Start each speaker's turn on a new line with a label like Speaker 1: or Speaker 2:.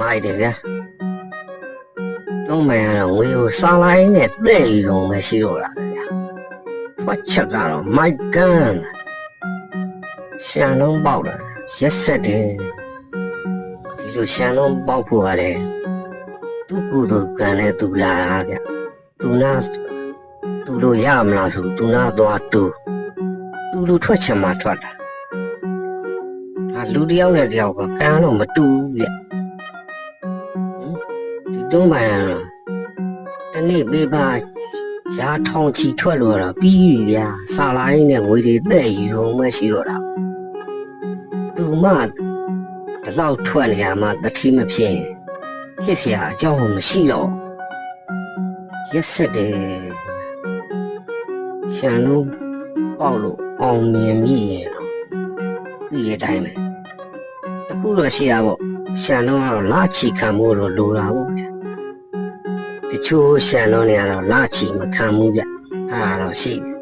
Speaker 1: မိုက်တယ်ဗျာတော့မှန်ကတော့ငွေကိုစားလိုက်နဲ့တဲ့ရုံပဲရှိတော့တာဗျာဖတ်ချက်ကတော့မိုက်ကန်ရှန်လုံးပေါက်တာရက်ဆက်တယ်ဒီလိုရှန်လုံးပေါက်ဖို့ကလည်းသူ့ကိုယ်သူကံနဲ့သူလာတာဗျသူနာသူလိုရမလားဆိုသူနာသွားတူသူလူထွက်ချင်မှထွက်တာဒါလူတစ်ယောက်နဲ့တစ်ယောက်ကကံတော့မတူဘူးဗျ ဒီတုံးမှန်ကတော့တနေ့ပေးပါရာထောင်ချီထွက်လို့တော့ပြီးပြီဗျာစာလိုင်းနဲ့ငွေတွေတဲ့ယူုံမရှိတော့တာသူမှဒီလောက်ထွက်နေရမှတတိမဖြစ်ရင်ဖြစ်เสียအကြောင်းမရှိတော့ရက်ဆက်တယ်ရှန်လုံးပေါက်လို့အောင်မြင်မိရင်တော့ဒီရဲ့တိုင်းပဲအခုတော့ရှိရပေါ့ရှန်လုံးကတော့လာချီခံမှုတော့လိုတာပေါ့ တချို့ရှန်လုံးတွေကတော့လာချီမခံဘူးဗျအဲ့ဒါတော့ရှိတယ်